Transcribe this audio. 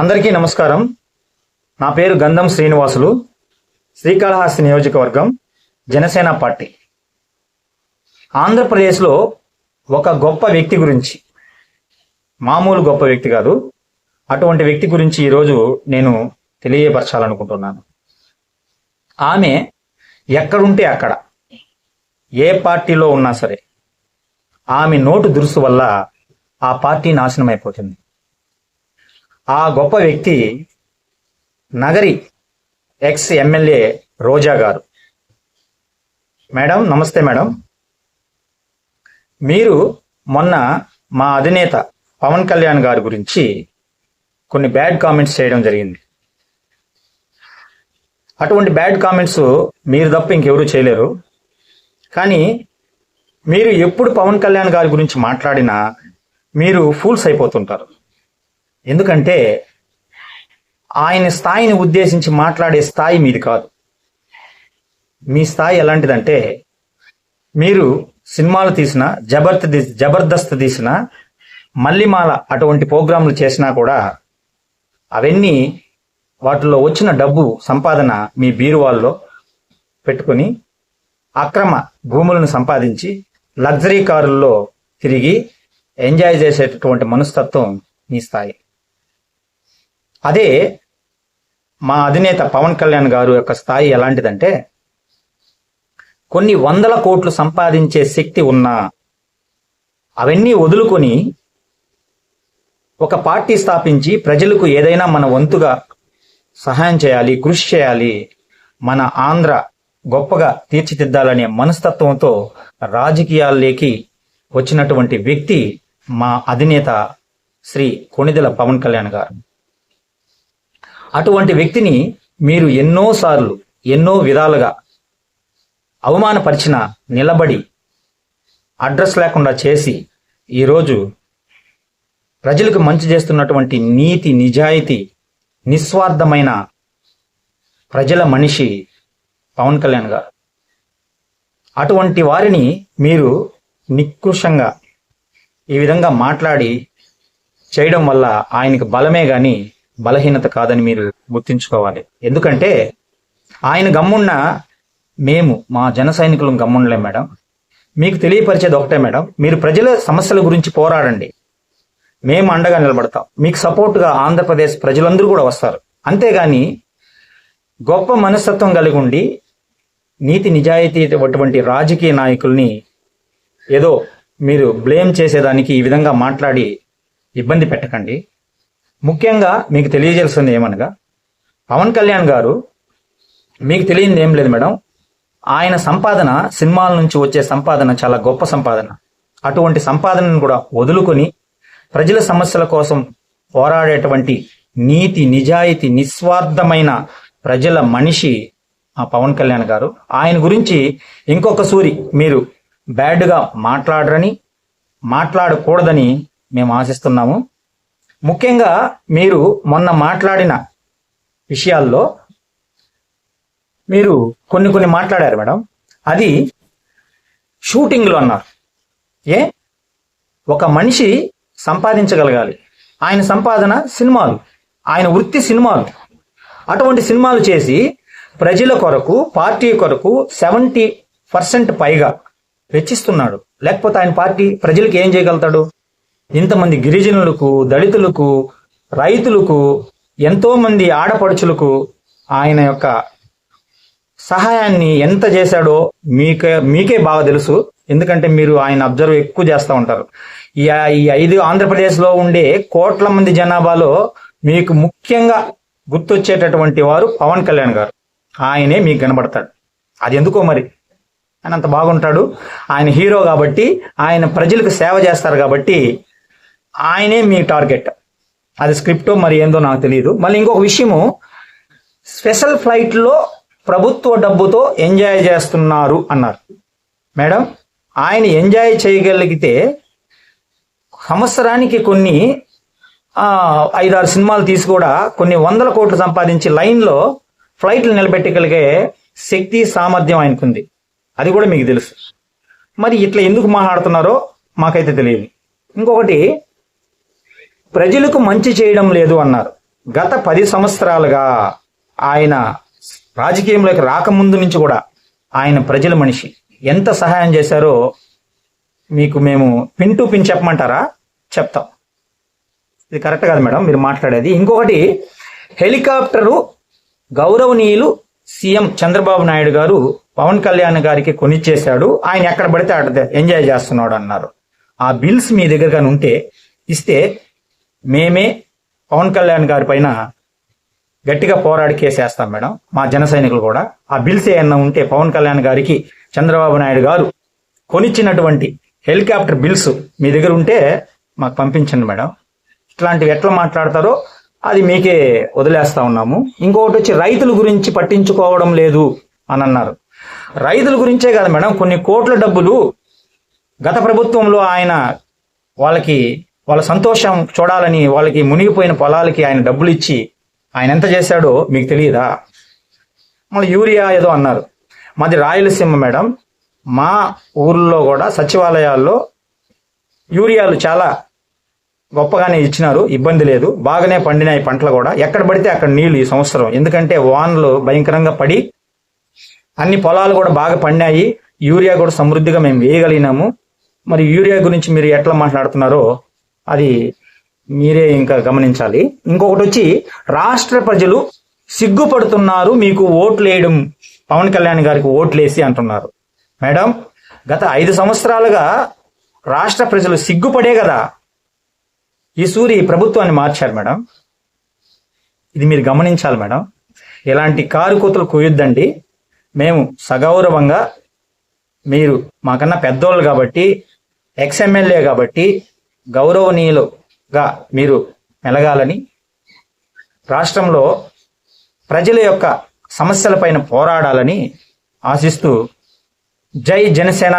అందరికీ నమస్కారం. నా పేరు గంధం శ్రీనివాసులు. శ్రీకాళహస్తి నియోజకవర్గం జనసేన పార్టీ. ఆంధ్రప్రదేశ్లో ఒక గొప్ప వ్యక్తి గురించి మామూలు గొప్ప వ్యక్తి కాదు అటువంటి వ్యక్తి గురించి ఈరోజు నేను తెలియపరచాలనుకుంటున్నాను. ఆమె ఎక్కడుంటే అక్కడ ఏ పార్టీలో ఉన్నా సరే ఆమె నోటు దురుసు వల్ల ఆ పార్టీ నాశనం అయిపోతుంది ఆ గొప్ప వ్యక్తి నగరి ఎక్స్ ఎమ్మెల్యే రోజా గారు. మేడం నమస్తే మేడం. మీరు మొన్న మా అధినేత పవన్ కళ్యాణ్ గారి గురించి కొన్ని బ్యాడ్ కామెంట్స్ చేయడం జరిగింది. అటువంటి బ్యాడ్ కామెంట్స్ మీరు తప్ప ఇంకెవరూ చేయలేరు. కానీ మీరు ఎప్పుడు పవన్ కళ్యాణ్ గారి గురించి మాట్లాడినా మీరు ఫూల్స్ అయిపోతుంటారు. ఎందుకంటే ఆయన స్థాయిని ఉద్దేశించి మాట్లాడే స్థాయి మీది కాదు. మీ స్థాయి ఎలాంటిదంటే మీరు సినిమాలు తీసిన జబర్త జబర్దస్త్ తీసిన మల్లిమాల అటువంటి ప్రోగ్రాంలు చేసినా కూడా అవన్నీ వాటిలో వచ్చిన డబ్బు సంపాదన మీ బీరువాల్లో పెట్టుకొని అక్రమ భూములను సంపాదించి లగ్జరీ కారుల్లో తిరిగి ఎంజాయ్ చేసేటటువంటి మనస్తత్వం మీ స్థాయి. అదే మా అధినేత పవన్ కళ్యాణ్ గారు యొక్క స్థాయి ఎలాంటిదంటే కొన్ని వందల కోట్లు సంపాదించే శక్తి ఉన్నా అవన్నీ వదులుకొని ఒక పార్టీ స్థాపించి ప్రజలకు ఏదైనా మన వంతుగా సహాయం చేయాలి కృషి చేయాలి మన ఆంధ్ర గొప్పగా తీర్చిదిద్దాలనే మనస్తత్వంతో రాజకీయాల్లోకి వచ్చినటువంటి వ్యక్తి మా అధినేత శ్రీ కొణిదెల పవన్ కళ్యాణ్ గారు. అటువంటి వ్యక్తిని మీరు ఎన్నోసార్లు ఎన్నో విధాలుగా అవమానపరిచిన నిలబడి అడ్రస్ లేకుండా చేసి ఈరోజు ప్రజలకు మంచి చేస్తున్నటువంటి నీతి నిజాయితీ నిస్వార్థమైన ప్రజల మనిషి పవన్ కళ్యాణ్ గారు. అటువంటి వారిని మీరు నికృషంగా ఈ విధంగా మాట్లాడి చేయడం వల్ల ఆయనకు బలమే కానీ బలహీనత కాదని మీరు గుర్తించుకోవాలి. ఎందుకంటే ఆయన గమ్మున్న మేము మా జన సైనికులం గమ్ముండలేం మేడం. మీకు తెలియపరిచేది ఒకటే మేడం మీరు ప్రజల సమస్యల గురించి పోరాడండి. మేము అండగా నిలబడతాం. మీకు సపోర్ట్గా ఆంధ్రప్రదేశ్ ప్రజలందరూ కూడా వస్తారు. అంతేగాని గొప్ప మనస్తత్వం కలిగి ఉండి నీతి నిజాయితీ అటువంటి రాజకీయ నాయకుల్ని ఏదో మీరు బ్లేమ్ చేసేదానికి ఈ విధంగా మాట్లాడి ఇబ్బంది పెట్టకండి. ముఖ్యంగా మీకు తెలియజేస్తుంది ఏమనగా పవన్ కళ్యాణ్ గారు మీకు తెలియంది ఏం లేదు మేడం ఆయన సంపాదన సినిమాల నుంచి వచ్చే సంపాదన చాలా గొప్ప సంపాదన. అటువంటి సంపాదనను కూడా వదులుకొని ప్రజల సమస్యల కోసం పోరాడేటువంటి నీతి నిజాయితీ నిస్వార్థమైన ప్రజల మనిషి ఆ పవన్ కళ్యాణ్ గారు. ఆయన గురించి ఇంకొక సూరి మీరు బ్యాడ్గా మాట్లాడరని మాట్లాడకూడదని మేము ఆశిస్తున్నాము. ముఖ్యంగా మీరు మొన్న మాట్లాడిన విషయాల్లో మీరు కొన్ని కొన్ని మాట్లాడారు మేడం. అది షూటింగ్లో అన్నారు. ఏ? ఒక మనిషి సంపాదించగలగాలి. ఆయన సంపాదన సినిమాలు. ఆయన వృత్తి సినిమాలు. అటువంటి సినిమాలు చేసి ప్రజల కొరకు పార్టీ కొరకు సెవెంటీ పర్సెంట్ పైగా వెచ్చిస్తున్నాడు. లేకపోతే ఆయన పార్టీ ప్రజలకు ఏం చేయగలుగుతాడు? ఇంతమంది గిరిజనులకు దళితులకు రైతులకు ఎంతోమంది ఆడపడుచులకు ఆయన యొక్క సహాయాన్ని ఎంత చేశాడో మీకే మీకే బాగా తెలుసు. ఎందుకంటే మీరు ఆయన అబ్జర్వ్ ఎక్కువ చేస్తూ ఉంటారు. ఈ ఈ ఐదు ఆంధ్రప్రదేశ్లో ఉండే కోట్ల మంది జనాభాలో మీకు ముఖ్యంగా గుర్తొచ్చేటటువంటి వారు పవన్ కళ్యాణ్ గారు. ఆయనే మీకు కనబడతాడు. అది ఎందుకో మరి? ఆయన అంత బాగుంటాడు. ఆయన హీరో కాబట్టి ఆయన ప్రజలకు సేవ చేస్తారు కాబట్టి ఆయనే మీ టార్గెట్. అది స్క్రిప్టో మరి ఏందో నాకు తెలియదు. మళ్ళీ ఇంకొక విషయము స్పెషల్ ఫ్లైట్లో ప్రభుత్వ డబ్బుతో ఎంజాయ్ చేస్తున్నారు అన్నారు. మేడం ఆయన ఎంజాయ్ చేయగలిగితే సంవత్సరానికి కొన్ని ఐదారు సినిమాలు తీసి కూడా కొన్ని వందల కోట్లు సంపాదించి లైన్లో ఫ్లైట్లు నిలబెట్టగలిగే శక్తి సామర్థ్యం ఆయనకుంది అది కూడా మీకు తెలుసు. మరి ఇట్లా ఎందుకు మాట్లాడుతున్నారో మాకైతే తెలియదు. ఇంకొకటి ప్రజలకు మంచి చేయడం లేదు అన్నారు. గత పది సంవత్సరాలుగా ఆయన రాజకీయంలోకి రాకముందు నుంచి కూడా ఆయన ప్రజల మనిషి. ఎంత సహాయం చేశారో మీకు మేము పిన్ టు పిన్ చెప్పమంటారా? చెప్తాం. ఇది కరెక్ట్ కాదు మేడం మీరు మాట్లాడేది. ఇంకొకటి హెలికాప్టరు గౌరవనీయులు సీఎం చంద్రబాబు నాయుడు గారు పవన్ కళ్యాణ్ గారికి కొనిచ్చేశాడు. ఆయన ఎక్కడ పడితే అక్కడ ఎంజాయ్ చేస్తున్నాడు అన్నారు. ఆ బిల్స్ మీ దగ్గర కానీ ఉంటే ఇస్తే మేమే పవన్ కళ్యాణ్ గారి పైన గట్టిగా పోరాడి కేసేస్తాం మేడం. మా జన సైనికులు కూడా. ఆ బిల్స్ ఏమన్నా ఉంటే పవన్ కళ్యాణ్ గారికి చంద్రబాబు నాయుడు గారు కొనిచ్చినటువంటి హెలికాప్టర్ బిల్స్ మీ దగ్గర ఉంటే మాకు పంపించండి మేడం. ఇట్లాంటివి ఎట్లా మాట్లాడతారో అది మీకే వదిలేస్తా ఉన్నాము. ఇంకొకటి వచ్చి రైతుల గురించి పట్టించుకోవడం లేదు అని అన్నారు. రైతుల గురించే కాదు మేడం కొన్ని కోట్ల డబ్బులు గత ప్రభుత్వంలో ఆయన వాళ్ళకి వాళ్ళ సంతోషం చూడాలని వాళ్ళకి మునిగిపోయిన పొలాలకి ఆయన డబ్బులు ఇచ్చి ఆయన ఎంత చేశాడో మీకు తెలియదా? మళ్ళీ యూరియా ఏదో అన్నారు. మాది రాయలసీమ మేడం. మా ఊర్లో కూడా సచివాలయాల్లో యూరియాలు చాలా గొప్పగానే ఇచ్చినారు. ఇబ్బంది లేదు. బాగానే పండినాయి పంటలు కూడా. ఎక్కడ పడితే అక్కడ నీళ్ళు ఈ సంవత్సరం. ఎందుకంటే వానలు భయంకరంగా పడి అన్ని పొలాలు కూడా బాగా పండినాయి యూరియా కూడా సమృద్ధిగా మేము వేయగలిగినాము. మరి యూరియా గురించి మీరు ఎట్లా మాట్లాడుతున్నారో అది మీరే ఇంకా గమనించాలి. ఇంకొకటి వచ్చి రాష్ట్ర ప్రజలు సిగ్గుపడుతున్నారు మీకు ఓట్లు వేయడం పవన్ కళ్యాణ్ గారికి ఓట్లు వేసి అంటున్నారు. మేడం గత ఐదు సంవత్సరాలుగా రాష్ట్ర ప్రజలు సిగ్గుపడే కదా. ఈ సూరి ప్రభుత్వాన్ని మార్చారు మేడం. ఇది మీరు గమనించాలి మేడం. ఇలాంటి కారు కూతులు కొయ్యొద్దండి. మేము సగౌరవంగా మీరు మాకన్నా పెద్దోళ్ళు కాబట్టి ఎక్స్ఎమ్మెల్యే కాబట్టి గౌరవనీయులుగా మీరు మెలగాలని రాష్ట్రంలో ప్రజల యొక్క సమస్యలపైన పోరాడాలని ఆశిస్తూ జై జనసేన